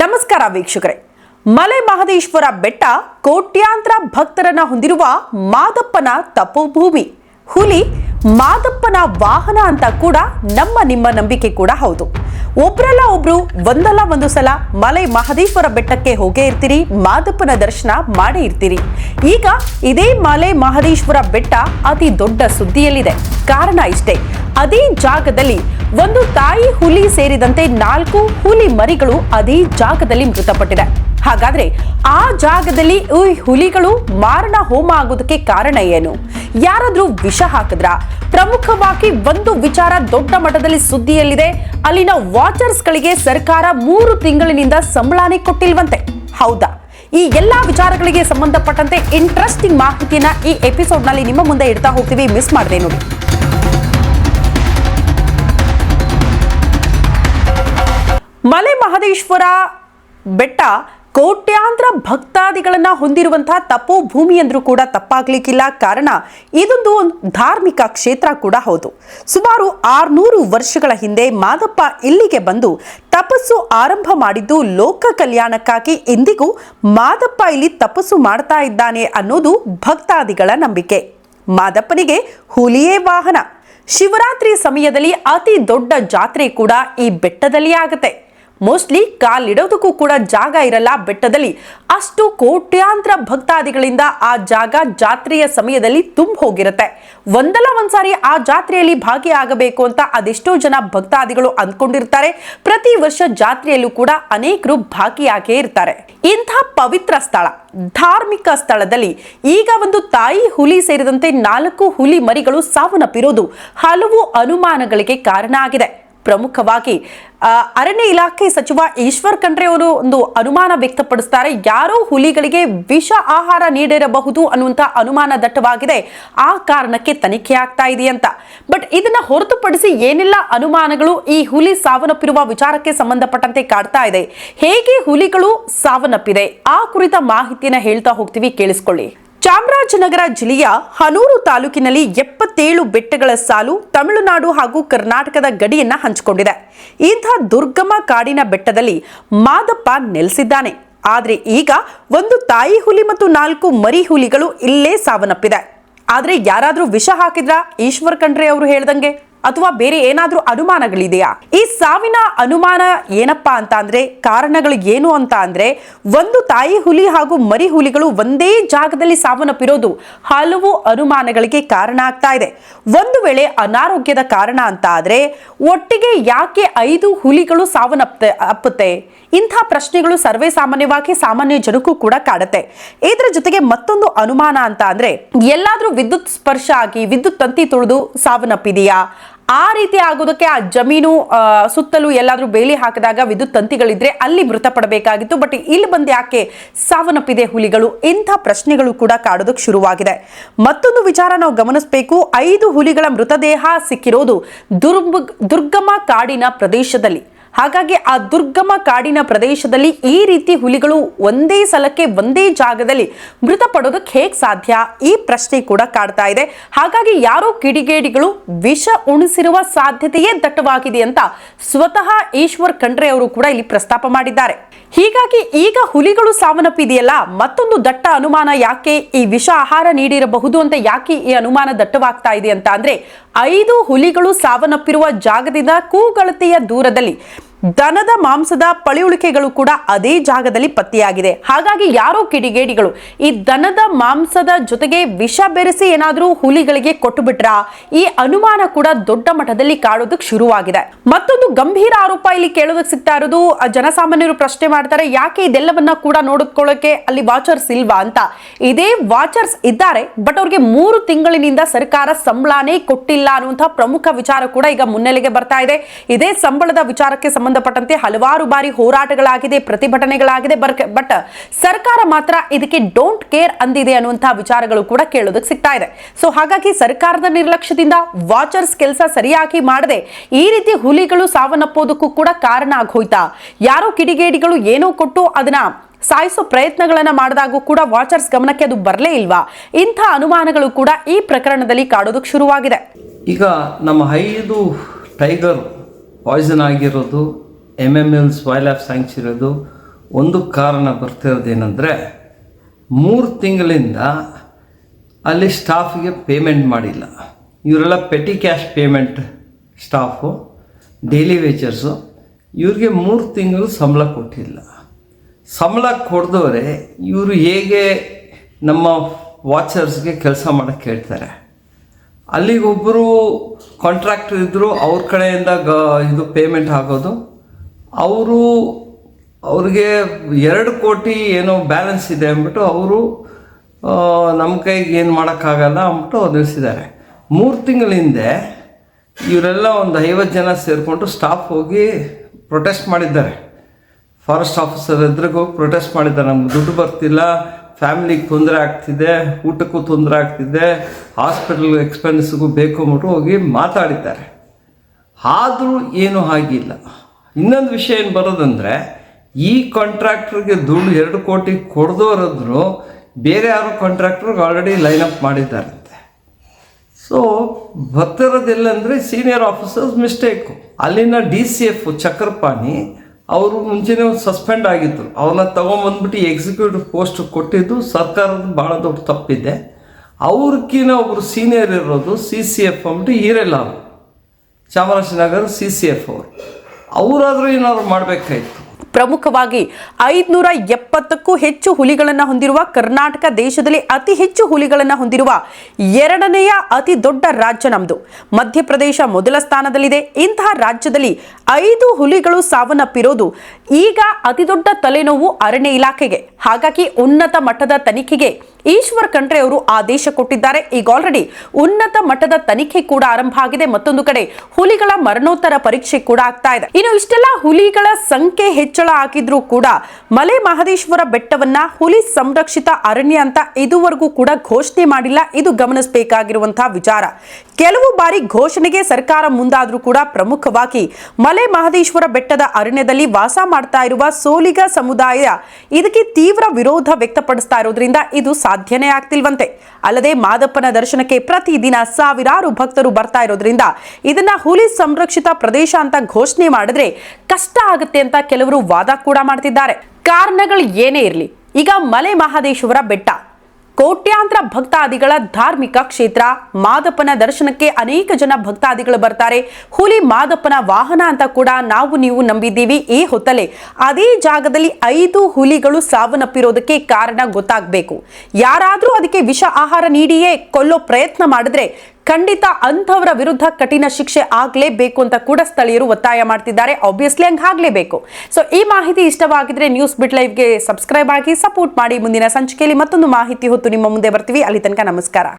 ನಮಸ್ಕಾರ ವೀಕ್ಷಕರೇ. ಮಲೆ ಮಹದೇಶ್ವರ ಬೆಟ್ಟ ಕೋಟ್ಯಾಂತರ ಭಕ್ತರನ್ನ ಹೊಂದಿರುವ ಮಾದಪ್ಪನ ತಪೋಭೂಮಿ. ಹುಲಿ ಮಾದಪ್ಪನ ವಾಹನ ಅಂತ ಕೂಡ ನಮ್ಮ ನಿಮ್ಮ ನಂಬಿಕೆ ಕೂಡ ಹೌದು. ಒಬ್ರಲ್ಲ ಒಬ್ರು ಒಂದಲ್ಲ ಒಂದು ಸಲ ಮಲೆ ಮಹದೇಶ್ವರ ಬೆಟ್ಟಕ್ಕೆ ಹೋಗೇ ಇರ್ತೀರಿ, ಮಾದಪ್ಪನ ದರ್ಶನ ಮಾಡೇ ಇರ್ತೀರಿ. ಈಗ ಇದೇ ಮಲೆ ಮಹದೇಶ್ವರ ಬೆಟ್ಟ ಅತಿ ದೊಡ್ಡ ಸುದ್ದಿಯಲ್ಲಿದೆ. ಕಾರಣ ಇಷ್ಟೇ. ಅದೇ ಜಾಗದಲ್ಲಿ ಒಂದು ತಾಯಿ ಹುಲಿ ಸೇರಿದಂತೆ ನಾಲ್ಕು ಹುಲಿ ಮರಿಗಳು ಅದೇ ಜಾಗದಲ್ಲಿ ಮೃತಪಟ್ಟಿದೆ. ಹಾಗಾದ್ರೆ ಆ ಜಾಗದಲ್ಲಿ ಈ ಹುಲಿಗಳು ಮಾರಣ ಹೋಮ ಆಗೋದಕ್ಕೆ ಕಾರಣ ಏನು? ಯಾರಾದ್ರೂ ವಿಷ ಹಾಕಿದ್ರ? ಪ್ರಮುಖವಾಗಿ ಒಂದು ವಿಚಾರ ದೊಡ್ಡ ಮಟ್ಟದಲ್ಲಿ ಸುದ್ದಿಯಲ್ಲಿದೆ. ಅಲ್ಲಿನ ವಾಚರ್ಸ್ ಗಳಿಗೆ ಸರ್ಕಾರ ಮೂರು ತಿಂಗಳಿನಿಂದ ಸಂಬಳನೇ ಕೊಟ್ಟಿಲ್ವಂತೆ. ಹೌದಾ? ಈ ಎಲ್ಲಾ ವಿಚಾರಗಳಿಗೆ ಸಂಬಂಧಪಟ್ಟಂತೆ ಇಂಟ್ರೆಸ್ಟಿಂಗ್ ಮಾಹಿತಿಯನ್ನ ಈ ಎಪಿಸೋಡ್ನಲ್ಲಿ ನಿಮ್ಮ ಮುಂದೆ ಇಡ್ತಾ ಹೋಗ್ತೀವಿ. ಮಿಸ್ ಮಾಡದೆ ನೋಡಿ. ಮಲೆ ಮಹದೇಶ್ವರ ಬೆಟ್ಟ ಕೋಟ್ಯಾಂತರ ಭಕ್ತಾದಿಗಳನ್ನ ಹೊಂದಿರುವಂತಹ ತಪೋಭೂಮಿ ಅಂದರೂ ಕೂಡ ತಪ್ಪಾಗ್ಲಿಕ್ಕಿಲ್ಲ. ಕಾರಣ ಇದೊಂದು ಒಂದು ಧಾರ್ಮಿಕ ಕ್ಷೇತ್ರ ಕೂಡ ಹೌದು. ಸುಮಾರು ಆರ್ನೂರು ವರ್ಷಗಳ ಹಿಂದೆ ಮಾದಪ್ಪ ಇಲ್ಲಿಗೆ ಬಂದು ತಪಸ್ಸು ಆರಂಭ ಮಾಡಿದ್ದು ಲೋಕ ಕಲ್ಯಾಣಕ್ಕಾಗಿ ಇಂದಿಗೂ ಮಾದಪ್ಪ ಇಲ್ಲಿ ತಪಸ್ಸು ಮಾಡ್ತಾ ಇದ್ದಾನೆ ಅನ್ನೋದು ಭಕ್ತಾದಿಗಳ ನಂಬಿಕೆ. ಮಾದಪ್ಪನಿಗೆ ಹುಲಿಯೇ ವಾಹನ. ಶಿವರಾತ್ರಿ ಸಮಯದಲ್ಲಿ ಅತಿ ದೊಡ್ಡ ಜಾತ್ರೆ ಕೂಡ ಈ ಬೆಟ್ಟದಲ್ಲಿ ಆಗುತ್ತೆ. ಮೋಸ್ಟ್ಲಿ ಕಾಲಿಡೋದಕ್ಕೂ ಕೂಡ ಜಾಗ ಇರಲ್ಲ ಬೆಟ್ಟದಲ್ಲಿ. ಅಷ್ಟು ಕೋಟ್ಯಾಂತರ ಭಕ್ತಾದಿಗಳಿಂದ ಆ ಜಾಗ ಜಾತ್ರೆಯ ಸಮಯದಲ್ಲಿ ತುಂಬ ಹೋಗಿರುತ್ತೆ. ಒಂದಲ್ಲ ಒಂದ್ಸಾರಿ ಆ ಜಾತ್ರೆಯಲ್ಲಿ ಭಾಗಿಯಾಗಬೇಕು ಅಂತ ಅದೆಷ್ಟೋ ಜನ ಭಕ್ತಾದಿಗಳು ಅಂದ್ಕೊಂಡಿರ್ತಾರೆ. ಪ್ರತಿ ವರ್ಷ ಜಾತ್ರೆಯಲ್ಲೂ ಕೂಡ ಅನೇಕರು ಭಾಗಿಯಾಗೇ ಇರ್ತಾರೆ. ಇಂಥ ಪವಿತ್ರ ಸ್ಥಳ, ಧಾರ್ಮಿಕ ಸ್ಥಳದಲ್ಲಿ ಈಗ ಒಂದು ತಾಯಿ ಹುಲಿ ಸೇರಿದಂತೆ ನಾಲ್ಕು ಹುಲಿ ಮರಿಗಳು ಸಾವನ್ನಪ್ಪಿರೋದು ಹಲವು ಅನುಮಾನಗಳಿಗೆ ಕಾರಣ ಆಗಿದೆ. ಪ್ರಮುಖವಾಗಿ. ಅರಣ್ಯ ಇಲಾಖೆ ಸಚಿವ ಈಶ್ವರ್ ಖಂಡ್ರೆ ಅವರು ಒಂದು ಅನುಮಾನ ವ್ಯಕ್ತಪಡಿಸ್ತಾರೆ. ಯಾರೋ ಹುಲಿಗಳಿಗೆ ವಿಷ ಆಹಾರ ನೀಡಿರಬಹುದು ಅನ್ನುವಂಥ ಅನುಮಾನ ದಟ್ಟವಾಗಿದೆ. ಆ ಕಾರಣಕ್ಕೆ ತನಿಖೆ ಆಗ್ತಾ ಇದೆ ಅಂತ ಬಟ್ ಇದನ್ನ ಹೊರತುಪಡಿಸಿ ಏನೆಲ್ಲ, ಅನುಮಾನಗಳು ಈ ಹುಲಿ ಸಾವನ್ನಪ್ಪಿರುವ ವಿಚಾರಕ್ಕೆ ಸಂಬಂಧಪಟ್ಟಂತೆ ಕಾಡ್ತಾ ಇದೆ. ಹೇಗೆ ಹುಲಿಗಳು ಸಾವನ್ನಪ್ಪಿದೆ? ಆ ಕುರಿತ ಮಾಹಿತಿಯನ್ನ ಹೇಳ್ತಾ ಹೋಗ್ತೀವಿ, ಕೇಳಿಸ್ಕೊಳ್ಳಿ. ಚಾಮರಾಜನಗರ ಜಿಲ್ಲೆಯ ಹನೂರು ತಾಲೂಕಿನಲ್ಲಿ ಎಪ್ಪತ್ತೇಳು ಬೆಟ್ಟಗಳ ಸಾಲು ತಮಿಳುನಾಡು ಹಾಗೂ ಕರ್ನಾಟಕದ ಗಡಿಯನ್ನ ಹಂಚಿಕೊಂಡಿದೆ. ಇಂಥ ದುರ್ಗಮ ಕಾಡಿನ ಬೆಟ್ಟದಲ್ಲಿ ಮಾದಪ್ಪ ನೆಲೆಸಿದ್ದಾನೆ. ಆದ್ರೆ ಈಗ ಒಂದು ತಾಯಿ ಹುಲಿ ಮತ್ತು ನಾಲ್ಕು ಮರಿ ಹುಲಿಗಳು ಇಲ್ಲೇ ಸಾವನ್ನಪ್ಪಿದೆ. ಆದ್ರೆ ಯಾರಾದರೂ ವಿಷ ಹಾಕಿದ್ರ? ಈಶ್ವರ್ ಖಂಡ್ರೆ ಅವರು ಹೇಳ್ದಂಗೆ. ಅಥವಾ ಬೇರೆ ಏನಾದರೂ ಅನುಮಾನಗಳಿದೆಯಾ? ಈ ಸಾವಿನ ಅನುಮಾನ ಏನಪ್ಪಾ ಅಂತ ಅಂದ್ರೆ, ಕಾರಣಗಳು ಏನು ಅಂತ ಅಂದ್ರೆ, ಒಂದು ತಾಯಿ ಹುಲಿ ಹಾಗೂ ಮರಿ ಹುಲಿಗಳು ಒಂದೇ ಜಾಗದಲ್ಲಿ ಸಾವನ್ನಪ್ಪಿರೋದು ಹಲವು ಅನುಮಾನಗಳಿಗೆ ಕಾರಣ ಆಗ್ತಾ ಇದೆ. ಒಂದು ವೇಳೆ ಅನಾರೋಗ್ಯದ ಕಾರಣ ಅಂತ ಆದ್ರೆ, ಒಟ್ಟಿಗೆ ಯಾಕೆ ಐದು ಹುಲಿಗಳು ಸಾವನ್ನಪ್ಪ ಅಪ್ಪುತ್ತೆ? ಇಂಥ ಪ್ರಶ್ನೆಗಳು ಸರ್ವೇ ಸಾಮಾನ್ಯವಾಗಿ ಸಾಮಾನ್ಯ ಜನಕ್ಕೂ ಕೂಡ ಕಾಡುತ್ತೆ. ಇದರ ಜೊತೆಗೆ ಮತ್ತೊಂದು ಅನುಮಾನ ಅಂತ ಅಂದ್ರೆ, ಎಲ್ಲಾದ್ರೂ ವಿದ್ಯುತ್ ಸ್ಪರ್ಶ ಆಗಿ, ವಿದ್ಯುತ್ ತಂತಿ ತುಳಿದು ಸಾವನ್ನಪ್ಪಿದೆಯಾ? ಆ ರೀತಿ ಆಗೋದಕ್ಕೆ ಆ ಜಮೀನು ಸುತ್ತಲೂ ಎಲ್ಲಾದರೂ ಬೇಲಿ ಹಾಕಿದಾಗ ವಿದ್ಯುತ್ ತಂತಿಗಳಿದ್ರೆ ಅಲ್ಲಿ ಮೃತಪಡಬೇಕಾಗಿತ್ತು. ಬಟ್ ಇಲ್ಲಿ ಬಂದು ಯಾಕೆ ಸಾವನ್ನಪ್ಪಿದೆ ಹುಲಿಗಳು? ಇಂಥ ಪ್ರಶ್ನೆಗಳು ಕೂಡ ಕಾಡೋದಕ್ಕೆ ಶುರುವಾಗಿದೆ. ಮತ್ತೊಂದು ವಿಚಾರ ನಾವು ಗಮನಿಸಬೇಕು. ಐದು ಹುಲಿಗಳ ಮೃತದೇಹ ಸಿಕ್ಕಿರೋದು ದುರ್ಗಮ ಕಾಡಿನ ಪ್ರದೇಶದಲ್ಲಿ. ಹಾಗಾಗಿ ಆ ದುರ್ಗಮ ಕಾಡಿನ ಪ್ರದೇಶದಲ್ಲಿ ಈ ರೀತಿ ಹುಲಿಗಳು ಒಂದೇ ಸಲಕ್ಕೆ ಒಂದೇ ಜಾಗದಲ್ಲಿ ಮೃತಪಡೋದಕ್ಕೆ ಹೇಗೆ ಸಾಧ್ಯ? ಈ ಪ್ರಶ್ನೆ ಕೂಡ ಕಾಡ್ತಾ ಇದೆ. ಹಾಗಾಗಿ ಯಾರೋ ಕಿಡಿಗೇಡಿಗಳು ವಿಷ ಉಣಿಸಿರುವ ಸಾಧ್ಯತೆಯೇ ದಟ್ಟವಾಗಿದೆ ಅಂತ ಸ್ವತಃ ಈಶ್ವರ್ ಖಂಡ್ರೆ ಅವರು ಕೂಡ ಇಲ್ಲಿ ಪ್ರಸ್ತಾಪ ಮಾಡಿದ್ದಾರೆ. ಹೀಗಾಗಿ ಈಗ ಹುಲಿಗಳು ಸಾವನ್ನಪ್ಪಿದೆಯಲ್ಲ, ಮತ್ತೊಂದು ದಟ್ಟ ಅನುಮಾನ ಯಾಕೆ ಈ ವಿಷ ಆಹಾರ ನೀಡಿರಬಹುದು ಅಂತ ಯಾಕೆ ಈ ಅನುಮಾನ ದಟ್ಟವಾಗ್ತಾ ಇದೆ ಅಂತ ಅಂದ್ರೆ, ಐದು ಹುಲಿಗಳು ಸಾವನ್ನಪ್ಪಿರುವ ಜಾಗದಿಂದ ಕೂಗಳತೆಯ ದೂರದಲ್ಲಿ ದನದ ಮಾಂಸದ ಪಳಿಯುಳಿಕೆಗಳು ಕೂಡ ಅದೇ ಜಾಗದಲ್ಲಿ ಪತ್ತೆಯಾಗಿದೆ. ಹಾಗಾಗಿ ಯಾರೋ ಕಿಡಿಗೇಡಿಗಳು ಈ ದನದ ಮಾಂಸದ ಜೊತೆಗೆ ವಿಷ ಬೆರೆಸಿ ಏನಾದರೂ ಹುಲಿಗಳಿಗೆ ಕೊಟ್ಟು ಬಿಟ್ರಾ? ಈ ಅನುಮಾನ ಕೂಡ ದೊಡ್ಡ ಮಟ್ಟದಲ್ಲಿ ಕಾಡೋದಕ್ಕೆ ಶುರುವಾಗಿದೆ. ಮತ್ತೊಂದು ಗಂಭೀರ ಆರೋಪ ಇಲ್ಲಿ ಕೇಳೋದಕ್ಕೆ ಸಿಗ್ತಾ ಇರೋದು ಜನಸಾಮಾನ್ಯರು ಪ್ರಶ್ನೆ ಮಾಡ್ತಾರೆ, ಯಾಕೆ ಇದೆಲ್ಲವನ್ನ ಕೂಡ ನೋಡಿಕೊಳ್ಳೋಕೆ ಅಲ್ಲಿ ವಾಚರ್ಸ್ ಇಲ್ವಾ ಅಂತ. ಇದೇ ವಾಚರ್ಸ್ ಇದ್ದಾರೆ, ಬಟ್ ಅವ್ರಿಗೆ ಮೂರು ತಿಂಗಳಿನಿಂದ ಸರ್ಕಾರ ಸಂಬಳನೇ ಕೊಟ್ಟಿಲ್ಲ ಅನ್ನುವಂತಹ ಪ್ರಮುಖ ವಿಚಾರ ಕೂಡ ಈಗ ಮುನ್ನೆಲೆಗೆ ಬರ್ತಾ ಇದೆ. ಇದೇ ಸಂಬಳದ ವಿಚಾರಕ್ಕೆ ಸಂಬಂಧಪಟ್ಟಂತೆ ಹಲವಾರು ಬಾರಿ ಹೋರಾಟಗಳಾಗಿದೆ, ಪ್ರತಿಭಟನೆಗಳಾಗಿದೆ. ಬಟ್ ಸರ್ಕಾರ ಮಾತ್ರ ಇದಕ್ಕೆ ಡೋಂಟ್ ಕೇರ್ ಅಂದಿದೆ ಅನ್ನುವಂತಹ ವಿಚಾರಗಳು ಕೂಡ ಕೇಳೋದಕ್ಕೆ ಸಿಗ್ತಾ ಇದೆ. ಸೊ ಹಾಗಾಗಿ ಸರ್ಕಾರದ ನಿರ್ಲಕ್ಷ್ಯದಿಂದ ವಾಚರ್ಸ್ ಕೆಲಸ ಸರಿಯಾಗಿ ಮಾಡದೆ ಈ ರೀತಿ ಹುಲಿಗಳು ಸಾವನ್ನಪ್ಪೋದಕ್ಕೂ ಕೂಡ ಕಾರಣ ಆಗೋಯ್ತಾ? ಯಾರೋ ಕಿಡಿಗೇಡಿಗಳು ಏನೋ ಕೊಟ್ಟು ಅದನ್ನ ಸಾಯಿಸೋ ಪ್ರಯತ್ನಗಳನ್ನ ಮಾಡಿದಾಗೂ ಕೂಡ ವಾಚರ್ಸ್ ಗಮನಕ್ಕೆ ಅದು ಬರಲೇ ಇಲ್ವಾ? ಇಂಥ ಅನುಮಾನಗಳು ಕೂಡ ಈ ಪ್ರಕರಣದಲ್ಲಿ ಕಾಡೋದಕ್ಕೆ ಶುರುವಾಗಿದೆ. ಈಗ ನಮ್ಮ ಐದು ಟೈಗರ್ ಪಾಯ್ಸನ್ ಆಗಿರೋದು M M hills wildlife ಇರೋದು ಒಂದು ಕಾರಣ ಬರ್ತಿರೋದೇನೆಂದರೆ ಮೂರು ತಿಂಗಳಿಂದ ಅಲ್ಲಿ ಸ್ಟಾಫಿಗೆ ಪೇಮೆಂಟ್ ಮಾಡಿಲ್ಲ. ಇವರೆಲ್ಲ petty cash payment staff, daily wagers, ಇವ್ರಿಗೆ ಮೂರು ತಿಂಗಳು ಸಂಬಳ ಕೊಟ್ಟಿಲ್ಲ. ಸಂಬಳ ಕೊಡ್ದವ್ರೆ ಇವರು ಹೇಗೆ ನಮ್ಮ ವಾಚರ್ಸ್ಗೆ ಕೆಲಸ ಮಾಡೋಕ್ಕೆ ಹೇಳ್ತಾರೆ. ಅಲ್ಲಿಗೊಬ್ಬರು ಕಾಂಟ್ರಾಕ್ಟರ್ ಇದ್ದರು ಅವ್ರ ಕಡೆಯಿಂದ ಗ ಇದು ಪೇಮೆಂಟ್ ಆಗೋದು ಅವರು ಅವ್ರಿಗೆ ಎರಡು ಕೋಟಿ ಏನೋ ಬ್ಯಾಲೆನ್ಸ್ ಇದೆ ಅಂದ್ಬಿಟ್ಟು ಅವರು ನಮ್ಮ ಕೈಗೆ ಏನು ಮಾಡೋಕ್ಕಾಗಲ್ಲ ಅಂದ್ಬಿಟ್ಟು ಅವ್ರು ನಿಲ್ಲಿಸಿದ್ದಾರೆ ಮೂರು ತಿಂಗಳ ಹಿಂದೆ ಇವರೆಲ್ಲ ಒಂದು ಐವತ್ತು ಜನ ಸೇರಿಕೊಂಡು ಸ್ಟಾಫ್ ಹೋಗಿ ಪ್ರೊಟೆಸ್ಟ್ ಮಾಡಿದ್ದಾರೆ. ಫಾರೆಸ್ಟ್ ಆಫೀಸರ್ ಎದುರಿಗೆ ಹೋಗಿ ಪ್ರೊಟೆಸ್ಟ್ ಮಾಡಿದ್ದಾರೆ. ನಮ್ಗೆ ದುಡ್ಡು ಬರ್ತಿಲ್ಲ ಫ್ಯಾಮಿಲಿಗೆ ತೊಂದರೆ ಆಗ್ತಿದೆ, ಊಟಕ್ಕೂ ತೊಂದರೆ ಆಗ್ತಿದೆ ಹಾಸ್ಪಿಟಲ್ ಎಕ್ಸ್ಪೆನ್ಸ್ಗೂ ಬೇಕು ಅಂದ್ಬಿಟ್ಟು ಹೋಗಿ ಮಾತಾಡಿದ್ದಾರೆ. ಆದರೂ ಏನೂ ಆಗಿಲ್ಲ. ಇನ್ನೊಂದು ವಿಷಯ ಏನು ಬರೋದಂದರೆ, ಈ ಕಾಂಟ್ರಾಕ್ಟ್ರಿಗೆ ದುಡ್ಡು ಎರಡು ಕೋಟಿ ಕೊಡ್ದೋರಾದ್ರು ಬೇರೆ ಯಾರು ಕಾಂಟ್ರಾಕ್ಟ್ರಿಗೆ ಆಲ್ರೆಡಿ ಲೈನ್ ಅಪ್ ಮಾಡಿದ್ದಾರಂತೆ. ಸೊ ಬರ್ತಿರೋದೆಲ್ಲಂದರೆ ಸೀನಿಯರ್ ಆಫೀಸರ್ಸ್ ಮಿಸ್ಟೇಕು ಅಲ್ಲಿನ ಡಿ ಸಿ ಎಫ್ ಚಕ್ರಪಾಣಿ ಅವರು ಮುಂಚೆನೇ ಒಂದು ಸಸ್ಪೆಂಡ್ ಆಗಿತ್ತು ಅವ್ರನ್ನ ತೊಗೊಂಬಂದ್ಬಿಟ್ಟು ಎಕ್ಸಿಕ್ಯೂಟಿವ್ ಪೋಸ್ಟ್ ಕೊಟ್ಟಿದ್ದು ಸರ್ಕಾರದ ಭಾಳ ದೊಡ್ಡ ತಪ್ಪಿದೆ. ಅವ್ರಕ್ಕಿಂತ ಒಬ್ಬರು ಸೀನಿಯರ್ ಇರೋದು ಸಿ ಸಿ ಎಫ್ ಅಂದ್ಬಿಟ್ಟು Hiralal. Chamarajanagar C C F ಅವರು. ಅವರಾದರೂ ಏನಾದ್ರು ಮಾಡಬೇಕಾಯ್ತು. ಪ್ರಮುಖವಾಗಿ ಐದುನೂರ ಎಪ್ಪತ್ತಕ್ಕೂ ಹೆಚ್ಚು ಹುಲಿಗಳನ್ನು ಹೊಂದಿರುವ ಕರ್ನಾಟಕ ದೇಶದಲ್ಲಿ ಅತಿ ಹೆಚ್ಚು ಹುಲಿಗಳನ್ನು ಹೊಂದಿರುವ ಎರಡನೆಯ ಅತಿ ದೊಡ್ಡ ರಾಜ್ಯ ನಮ್ಮದು ಮಧ್ಯಪ್ರದೇಶ ಮೊದಲ ಸ್ಥಾನದಲ್ಲಿದೆ. ಇಂತಹ ರಾಜ್ಯದಲ್ಲಿ ಐದು ಹುಲಿಗಳು ಸಾವನ್ನಪ್ಪಿರೋದು ಈಗ ಅತಿ ದೊಡ್ಡ ತಲೆನೋವು ಅರಣ್ಯ ಇಲಾಖೆಗೆ. ಹಾಗಾಗಿ ಉನ್ನತ ಮಟ್ಟದ ತನಿಖೆಗೆ ಈಶ್ವರ್ ಖಂಡ್ರೆ ಅವರು ಆದೇಶ ಕೊಟ್ಟಿದ್ದಾರೆ. ಈಗ ಆಲ್ರೆಡಿ ಉನ್ನತ ಮಟ್ಟದ ತನಿಖೆ ಕೂಡ ಆರಂಭ ಆಗಿದೆ. ಮತ್ತೊಂದು ಕಡೆ ಹುಲಿಗಳ ಮರಣೋತ್ತರ ಪರೀಕ್ಷೆ ಕೂಡ ಆಗ್ತಾ ಇದೆ. ಇನ್ನು ಇಷ್ಟೆಲ್ಲ ಹುಲಿಗಳ ಸಂಖ್ಯೆ ಹೆಚ್ಚಳ ಆಗಿದ್ರೂ ಕೂಡ ಮಲೆ ಮಹದೇಶ್ವರ ಬೆಟ್ಟವನ್ನ ಹುಲಿ ಸಂರಕ್ಷಿತ ಅರಣ್ಯ ಅಂತ ಇದುವರೆಗೂ ಕೂಡ ಘೋಷಣೆ ಮಾಡಿಲ್ಲ. ಇದು ಗಮನಿಸಬೇಕಾಗಿರುವಂತಹ ವಿಚಾರ. ಕೆಲವು ಬಾರಿ ಘೋಷಣೆಗೆ ಸರ್ಕಾರ ಮುಂದಾದ್ರೂ ಕೂಡ ಪ್ರಮುಖವಾಗಿ ಮಲೆ ಮಹದೇಶ್ವರ ಬೆಟ್ಟದ ಅರಣ್ಯದಲ್ಲಿ ವಾಸ ಮಾಡ್ತಾ ಇರುವ ಸೋಲಿಗ ಸಮುದಾಯ ಇದಕ್ಕೆ ತೀವ್ರ ವಿರೋಧ ವ್ಯಕ್ತಪಡಿಸ್ತಾ ಇರೋದ್ರಿಂದ ಇದು ಸಾಧ್ಯನೇ ಆಗ್ತಿಲ್ವಂತೆ. ಅಲ್ಲದೆ ಮಾದಪ್ಪನ ದರ್ಶನಕ್ಕೆ ಪ್ರತಿದಿನ ಸಾವಿರಾರು ಭಕ್ತರು ಬರ್ತಾ ಇರೋದ್ರಿಂದ ಇದನ್ನ ಹುಲಿ ಸಂರಕ್ಷಿತ ಪ್ರದೇಶ ಅಂತ ಘೋಷಣೆ ಮಾಡಿದ್ರೆ ಕಷ್ಟ ಆಗುತ್ತೆ ಅಂತ ಕೆಲವರು ವಾದ ಕೂಡ ಮಾಡ್ತಿದ್ದಾರೆ. ಕಾರಣಗಳು ಏನೇ ಇರಲಿ, ಈಗ ಮಲೆ ಮಹಾದೇಶ್ವರ ಬೆಟ್ಟ. ಕೋಟ್ಯಾಂತರ ಭಕ್ತಾದಿಗಳ ಧಾರ್ಮಿಕ ಕ್ಷೇತ್ರ. ಮಾದಪ್ಪನ ದರ್ಶನಕ್ಕೆ ಅನೇಕ ಜನ ಭಕ್ತಾದಿಗಳು ಬರ್ತಾರೆ. ಹುಲಿ ಮಾದಪ್ಪನ ವಾಹನ ಅಂತ ಕೂಡ ನಾವು ನೀವು ನಂಬಿದ್ದೀವಿ ಈ ಹೊತ್ತಲೆ ಅದೇ ಜಾಗದಲ್ಲಿ ಐದು ಹುಲಿಗಳು ಸಾವನ್ನಪ್ಪಿರೋದಕ್ಕೆ ಕಾರಣ ಗೊತ್ತಾಗಬೇಕು. ಯಾರಾದರೂ ಅದಕ್ಕೆ ವಿಷ ಆಹಾರ ನೀಡಿಯೇ ಕೊಲ್ಲೋ ಪ್ರಯತ್ನ ಮಾಡಿದ್ರೆ ಖಂಡಿತ ಅಂಥವರ ವಿರುದ್ಧ ಕಠಿಣ ಶಿಕ್ಷೆ ಆಗಲೇಬೇಕು ಅಂತ ಕೂಡ ಸ್ಥಳೀಯರು ಒತ್ತಾಯ ಮಾಡ್ತಿದ್ದಾರೆ. ಆಬ್ವಿಯಸ್ಲಿ ಹಂಗೆ ಆಗ್ಲೇಬೇಕು. ಸೊ ಈ ಮಾಹಿತಿ ಇಷ್ಟವಾಗಿದ್ರೆ ನ್ಯೂಸ್ ಬಿಟ್ ಲೈವ್ಗೆ ಸಬ್ಸ್ಕ್ರೈಬ್ ಆಗಿ ಸಪೋರ್ಟ್ ಮಾಡಿ. ಮುಂದಿನ ಸಂಚಿಕೆಯಲ್ಲಿ ಮತ್ತೊಂದು ಮಾಹಿತಿ ಹೊತ್ತು ನಿಮ್ಮ ಮುಂದೆ ಬರ್ತೀವಿ. ಅಲ್ಲಿ ತನಕ ನಮಸ್ಕಾರ.